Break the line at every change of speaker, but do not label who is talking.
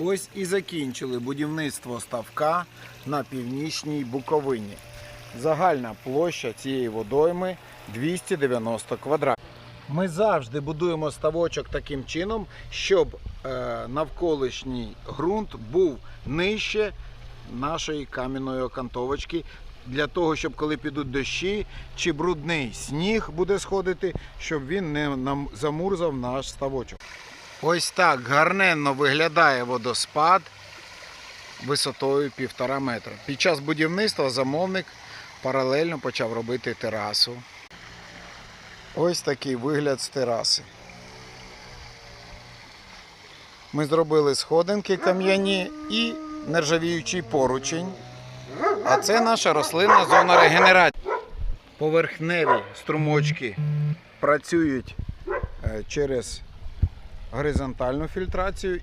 Ось і закінчили будівництво ставка на північній Буковині. Загальна площа цієї водойми 290 квадратів. Ми завжди будуємо ставочок таким чином, щоб е, навколишній ґрунт був нижче нашої кам'яної окантовочки. Для того, щоб коли підуть дощі чи брудний сніг буде сходити, щоб він не замурзав наш ставочок. Ось так гарненно виглядає водоспад висотою півтора метра. Під час будівництва замовник паралельно почав робити терасу. Ось такий вигляд з тераси. Ми зробили сходинки кам'яні і нержавіючий поручень. А це наша рослинна зона регенерації. Поверхневі струмочки працюють е, через горизонтальну фільтрацію